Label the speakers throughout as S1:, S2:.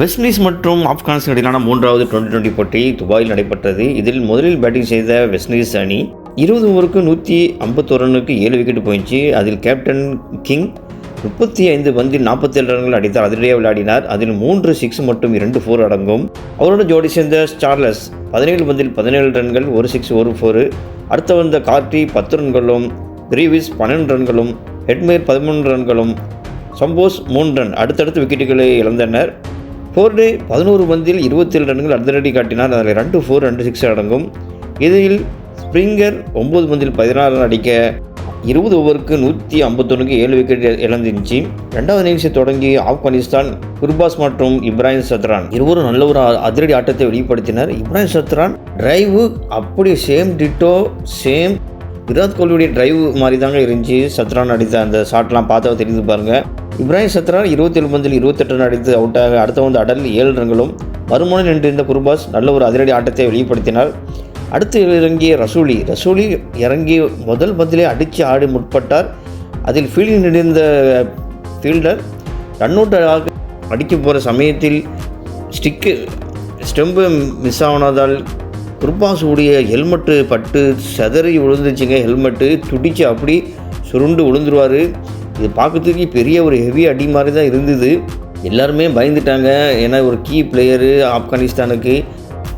S1: West Indies மற்றும் ஆப்கானிஸ்தான் இடையிலான மூன்றாவது டுவெண்ட்டி டுவெண்ட்டி போட்டி துபாயில் நடைபெற்றது. இதில் முதலில் பேட்டிங் செய்த வெஸ்ட் இண்டீஸ் அணி இருபது ஓவருக்கு நூற்றி ஐம்பத்தோரு ரன்னுக்கு ஏழு விக்கெட் போயிடுச்சு அதில் கேப்டன் கிங் முப்பத்தி ஐந்து பந்தில் நாற்பத்தேழு ரன்கள் அடித்தார். அதிரடியாக விளையாடினார். அதில் மூன்று சிக்ஸ் மற்றும் இரண்டு ஃபோர் அடங்கும். அவரோட ஜோடி சேர்ந்த ஸ்டார்லஸ் பதினேழு பந்தில் பதினேழு ரன்கள் ஒரு சிக்ஸ் ஒரு ஃபோரு அடுத்த வந்த கார்டி பத்து ரன்களும் கிரீவிஸ் பன்னெண்டு ரன்களும் ஹெட்மேர் பதிமூன்று ரன்களும் சம்போஸ் மூன்று ரன். அடுத்தடுத்து விக்கெட்டுகளை இழந்தனர். ஃபோர் டே பதினோரு பந்தில் இருபத்தேழு ரன்கள் அதிரடி காட்டினார். அதில் ரெண்டு ஃபோர் ரெண்டு சிக்ஸ் அடங்கும். இதில் ஸ்ப்ரிங்கர் ஒம்பது பந்தில் பதினாறு ரன் அடிக்க இருபது ஓவருக்கு நூற்றி ஐம்பத்தொன்னுக்கு ஏழு விக்கெட் இழந்துருந்துச்சு. ரெண்டாவது இன்னிங்ஸை தொடங்கி ஆப்கானிஸ்தான் குர்பாஸ் மற்றும் இப்ராஹிம் சத்ரான் இருவரும் நல்ல ஒரு அதிரடி ஆட்டத்தை வெளிப்படுத்தினர். இப்ராஹிம் சத்ரான் டிரைவு அப்படி சேம் டிட்டோ சேம் விராட் கோலியுடைய டிரைவ் மாதிரி தாங்க இருந்துச்சு. சத்ரான் அடித்த அந்த ஷாட்லாம் பார்த்தா தெரிஞ்சு பாருங்கள் இப்ராஹிம் சத்ரான் இருபத்தேழு பந்தில் இருபத்தெட்டு ரன் அடித்து அவுட்டாக அடுத்த வந்து அடல் ஏழு ரன்களும் மறுமணம் நின்றிருந்த குருபாஸ் நல்ல ஒரு அதிரடி ஆட்டத்தை வெளிப்படுத்தினார். அடுத்து இறங்கிய ரசூலி. ரசூலி இறங்கி முதல் பந்திலே அடித்து ஆடி முற்பட்டார். அதில் ஃபீல்டில் நின்றிருந்த ஃபீல்டர் ரன் அவுட் அடிக்க போகிற சமயத்தில் ஸ்டிக்கு ஸ்டெம்பு மிஸ் ஆனதால் குர்பாஸுடைய ஹெல்மெட்டு பட்டு செதறி விழுந்துச்சுங்க ஹெல்மெட்டு. துடிச்சு அப்படி சுருண்டு விழுந்துருவார். இது பார்க்கறதுக்கு பெரிய ஒரு ஹெவி அடி மாதிரி தான் இருந்தது. எல்லாருமே பயந்துட்டாங்க. ஏன்னா ஒரு கீ பிளேயரு ஆப்கானிஸ்தானுக்கு.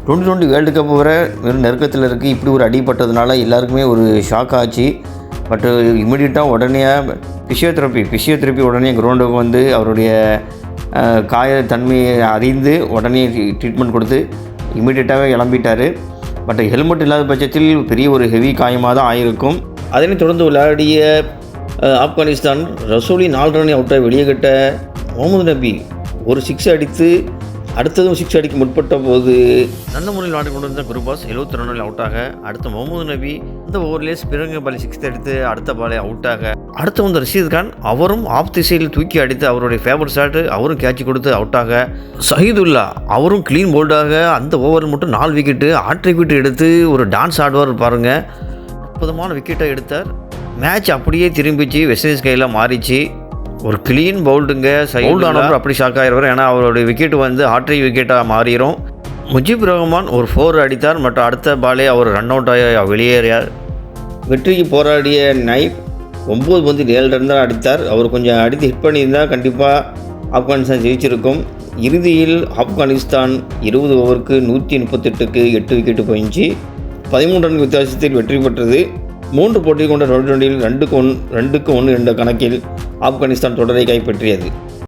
S1: டுவெண்ட்டி டுவெண்ட்டி வேர்ல்டு கப் வர வெறும் நெருக்கத்தில் இருக்குது இப்படி ஒரு அடிப்பட்டதுனால எல்லாருக்குமே ஒரு ஷாக் ஆச்சு. பட்டு இமிடியட்டாக உடனே ஃபிசியோதெரப்பி ஃபிசியோதெரப்பி உடனே கிரவுண்டுக்கு வந்து அவருடைய காய தன்மையை அறிந்து உடனே ட்ரீட்மெண்ட் கொடுத்து இமீடியட்டாகவே கிளம்பிட்டார். பட் ஹெல்மெட் இல்லாத பட்சத்தில் பெரிய ஒரு ஹெவி காயமாக தான் ஆயிருக்கும். அதனைத் தொடர்ந்து விளையாடிய ஆப்கானிஸ்தான் ரசூலி நாலு ரன் அவுட்டை வெளியே கட்ட முகமது நபி ஒரு சிக்ஸ் அடித்து அடுத்ததும் சிக்ஸ் அடிக்க முற்பட்ட போது நல்ல முறையில் ஆடி கொண்டு வந்த குருபாஸ் எழுபத்தி ரன்னில் அவுட்டாக அடுத்த முகமது நபி இந்த ஓவர்லேயே ஸ்பிரங்க பாலி சிக்ஸ் எடுத்து அடுத்த பாலை அவுட்டாக அடுத்து வந்த ரஷீத் கான் அவரும் ஆஃப் திசையில் தூக்கி அடித்து அவருடைய ஃபேவர் ஷாட்டு அவரும் கேட்ச் கொடுத்து அவுட்டாக சஹீதுல்லா அவரும் க்ளீன் போல்டாக அந்த ஓவரில் மட்டும் நாலு விக்கெட்டு ஆற்று எடுத்து ஒரு டான்ஸ் ஆடுவார் பாருங்கள் அற்புதமான விக்கெட்டை எடுத்தார். மேட்ச் அப்படியே திரும்பிச்சு வெஸ்ட் இண்டீஸ் கையில் மாறிச்சு. ஒரு க்ளீன் பவுல்டுங்க பவுல்ட் ஆனவர் அப்படி ஷாக் ஆகிடுவார் ஏன்னா அவருடைய விக்கெட் வந்து ஆட்ரி விக்கெட்டாக மாறிடும் முஜிப் ரஹ்மான் ஒரு ஃபோர் அடித்தார் மற்றும் அடுத்த பாலே அவர் ரன் அவுட் ஆகி வெளியேறியார். வெற்றிக்கு போராடிய நைப் ஒம்பது பந்து ஏழு ரன் தான் அடித்தார். அவர் கொஞ்சம் அடித்து ஹிட் பண்ணியிருந்தால் கண்டிப்பாக ஆப்கானிஸ்தான் ஜெயிச்சிருக்கும். இறுதியில் ஆப்கானிஸ்தான் இருபது ஓவருக்கு நூற்றி முப்பத்தெட்டுக்கு எட்டு விக்கெட்டு போயிடுச்சு பதிமூன்று ரன் வித்தியாசத்தில் வெற்றி பெற்றது. மூன்று போட்டி கொண்ட டுவெண்டி டுவெண்டியில் ரெண்டுக்கு ஒன் ரெண்டுக்கு ஒன்று என்ற கணக்கில் ஆப்கானிஸ்தான் தொடரை கைப்பற்றியது.